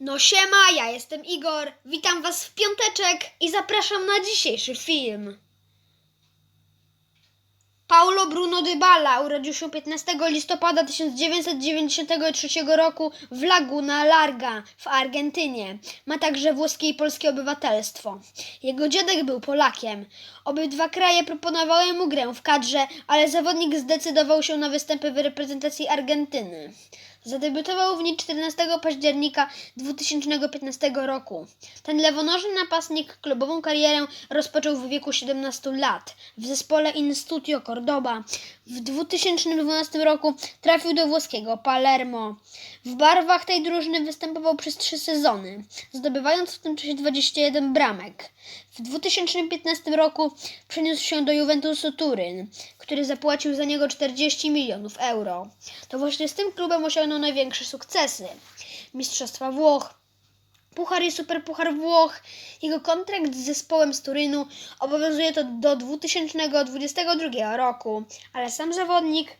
No siema, ja jestem Igor. Witam was w piąteczek i zapraszam na dzisiejszy film. Paulo Bruno Dybala urodził się 15 listopada 1993 roku w Laguna Larga w Argentynie. Ma także włoskie i polskie obywatelstwo. Jego dziadek był Polakiem. Obydwa kraje proponowały mu grę w kadrze, ale zawodnik zdecydował się na występy w reprezentacji Argentyny. Zadebiutował w niej 14 października 2015 roku. Ten lewonożny napastnik klubową karierę rozpoczął w wieku 17 lat w zespole In Studio Cordoba. W 2012 roku trafił do włoskiego Palermo. W barwach tej drużyny występował przez trzy sezony, zdobywając w tym czasie 21 bramek. W 2015 roku przeniósł się do Juventusu Turyn, który zapłacił za niego 40 milionów euro. To właśnie z tym klubem osiągnął największe sukcesy. Mistrzostwa Włoch, Puchar i Superpuchar Włoch. Jego kontrakt z zespołem z Turynu obowiązuje to do 2022 roku, ale sam zawodnik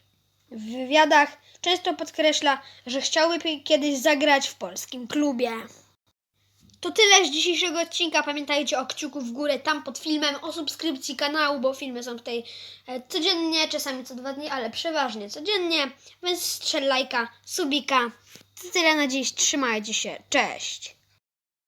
w wywiadach często podkreśla, że chciałby kiedyś zagrać w polskim klubie. To tyle z dzisiejszego odcinka. Pamiętajcie o kciuku w górę tam pod filmem, o subskrypcji kanału, bo filmy są tutaj e, codziennie, czasami co dwa dni, ale przeważnie codziennie. Więc strzel lajka, subika. To tyle na dziś. Trzymajcie się. Cześć.